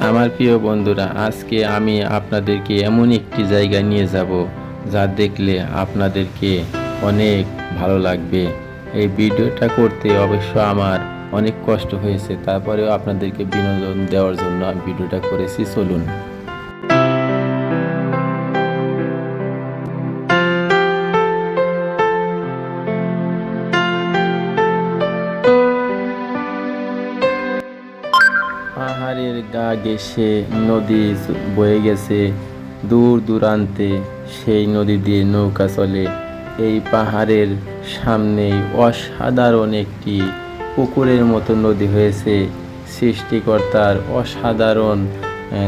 আমার প্রিয় বন্ধুরা, আজকে আমি আপনাদেরকে এমন একটি জায়গায় নিয়ে যাব যা দেখলে আপনাদেরকে অনেক ভালো লাগবে। এই ভিডিওটা করতে অবশ্য আমার অনেক কষ্ট হয়েছে, তারপরেও আপনাদেরকে বিনোদন দেওয়ার জন্য আমি ভিডিওটা করেছি। চলুন। পাহাড়ের গা গেছে নদী বয়ে গেছে। দূর দূরান্তে সেই নদী দিয়ে নৌকা চলে। এই পাহাড়ের সামনেই অসাধারণ একটি পুকুরের মতো নদী হয়েছে। সৃষ্টিকর্তার অসাধারণ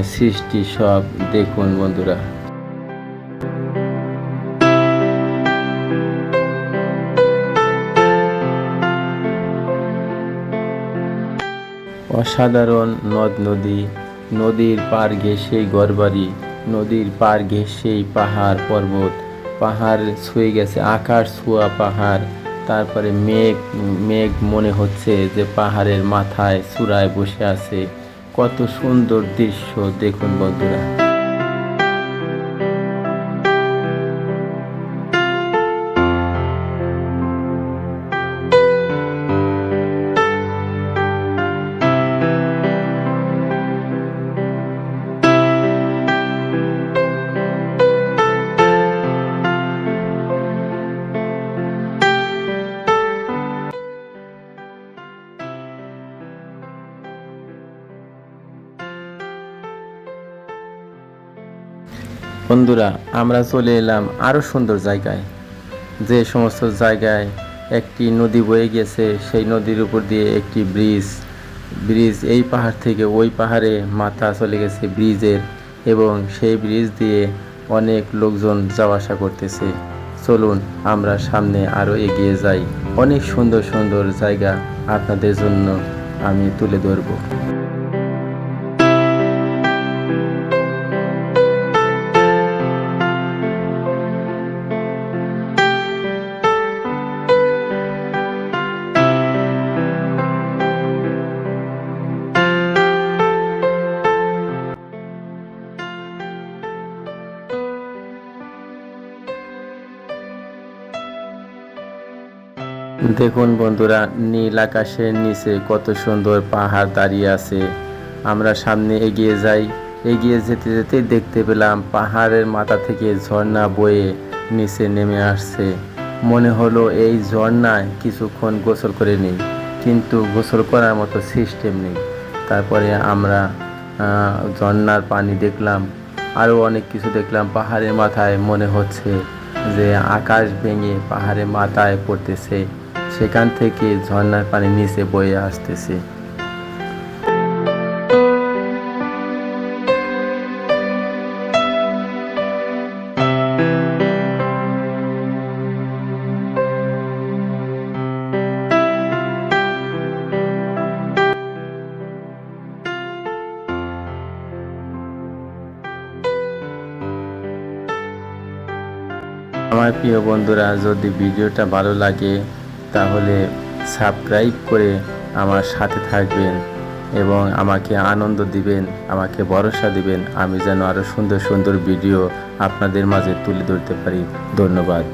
সৃষ্টি সব। দেখুন বন্ধুরা। অসাধারণ নদ নদী, নদীর পার সেই ঘরবাড়ি নদীর পার সেই পাহাড় পর্বত। পাহাড় ছুঁয়ে গেছে, আকাশ ছোঁয়া পাহাড়। তারপরে মেঘ মেঘ মনে হচ্ছে যে পাহাড়ের মাথায় চূড়ায় বসে আছে। কত সুন্দর দৃশ্য, দেখুন বন্ধুরা। বন্ধুরা, আমরা চলে এলাম আরও সুন্দর জায়গায়। যে সমস্ত জায়গায় একটি নদী বয়ে গেছে, সেই নদীর উপর দিয়ে একটি ব্রিজ। ব্রিজ এই পাহাড় থেকে ওই পাহাড়ে মাথা চলে গেছে ব্রিজের এবং সেই ব্রিজ দিয়ে অনেক লোকজন যাওয়া আসা করতেছে। চলুন, আমরা সামনে আরও এগিয়ে যাই। অনেক সুন্দর সুন্দর জায়গা আপনাদের জন্য আমি তুলে ধরবো। দেখুন বন্ধুরা, নীল আকাশের নিচে কত সুন্দর পাহাড় দাঁড়িয়ে আছে। আমরা সামনে এগিয়ে যাই। এগিয়ে যেতে যেতে দেখতে পেলাম পাহাড়ের মাথা থেকে ঝর্ণা বয়ে নিচে নেমে আসছে। মনে হলো এই ঝর্ণায় কিছুক্ষণ গোসল করে নিই, কিন্তু গোসল করার মতো সিস্টেম নেই। তারপরে আমরা ঝর্ণার পানি দেখলাম। আরও অনেক কিছু দেখলাম পাহাড়ের মাথায়। মনে হচ্ছে যে আকাশ ভেঙে পাহাড়ের মাথায় পড়তেছে। সেখান থেকে ঝর্ণার পানি নিচে বয়ে আসতেছে। আমার প্রিয় বন্ধুরা যদি ভিডিওটা ভালো লাগে তাহলে সাবস্ক্রাইব করে আমার সাথে থাকবেন এবং আমাকে আনন্দ দিবেন, আমাকে ভরসা দিবেন। আমি যেন আরও সুন্দর সুন্দর ভিডিও আপনাদের মাঝে তুলে ধরতে পারি। ধন্যবাদ।